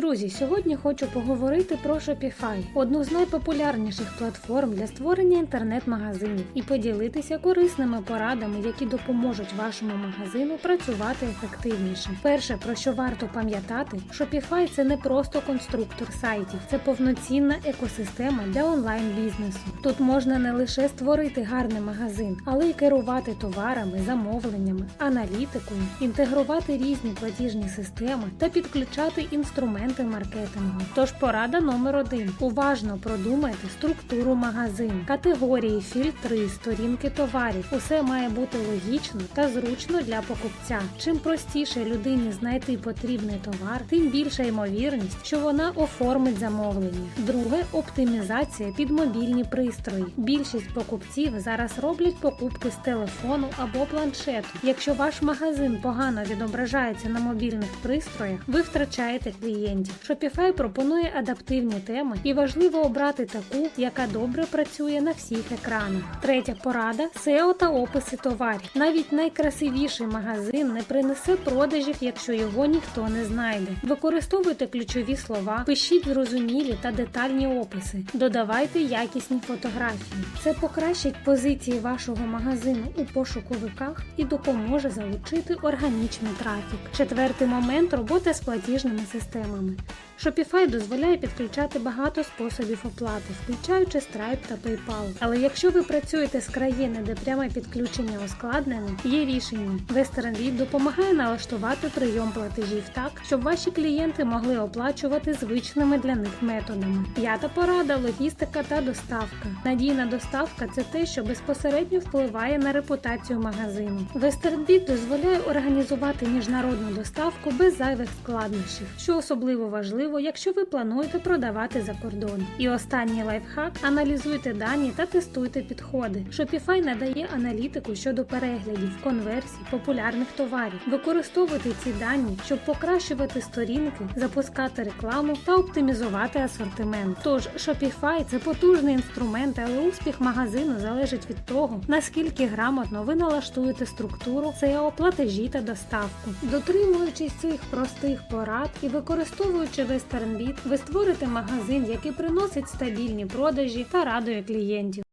Друзі, сьогодні хочу поговорити про Shopify, одну з найпопулярніших платформ для створення інтернет-магазинів, і поділитися корисними порадами, які допоможуть вашому магазину працювати ефективніше. Перше, про що варто пам'ятати, Shopify – це не просто конструктор сайтів, це повноцінна екосистема для онлайн-бізнесу. Тут можна не лише створити гарний магазин, але й керувати товарами, замовленнями, аналітикою, інтегрувати різні платіжні системи та підключати інструменти маркетингу. Тож порада номер один: уважно продумайте структуру магазину, категорії, фільтри, сторінки товарів. Усе має бути логічно та зручно для покупця. Чим простіше людині знайти потрібний товар, тим більша ймовірність, що вона оформить замовлення. Друге оптимізація під мобільні пристрої. Більшість покупців зараз роблять покупки з телефону або планшету. Якщо ваш магазин погано відображається на мобільних пристроях, ви втрачаєте клієнтів. Shopify пропонує адаптивні теми і важливо обрати таку, яка добре працює на всіх екранах. Третя порада SEO та описи товарів. Навіть найкрасивіший магазин не принесе продажів, якщо його ніхто не знайде. Використовуйте ключові слова, пишіть зрозумілі та детальні описи, додавайте якісні фотографії. Це покращить позиції вашого магазину у пошуковиках і допоможе залучити органічний трафік. Четвертий момент робота з платіжними системами вами. Shopify дозволяє підключати багато способів оплати, включаючи Stripe та PayPal. Але якщо ви працюєте з країни, де пряме підключення ускладнене, є рішення. WesternLead допомагає налаштувати прийом платежів так, щоб ваші клієнти могли оплачувати звичними для них методами. П'ята порада логістика та доставка. Надійна доставка це те, що безпосередньо впливає на репутацію магазину. WesternBit дозволяє організувати міжнародну доставку без зайвих складнощів, що особливо важливо, якщо ви плануєте продавати за кордон. І останній лайфхак: аналізуйте дані та тестуйте підходи. Shopify надає аналітику щодо переглядів, конверсій, популярних товарів. Використовуйте ці дані, щоб покращувати сторінки, запускати рекламу та оптимізувати асортимент. Тож Shopify – це потужний інструмент, але успіх магазину залежить від того, наскільки грамотно ви налаштуєте структуру, SEO, платежі та доставку. Дотримуючись цих простих порад і використовуючи WesternBit, ви створите магазин, який приносить стабільні продажі та радує клієнтів.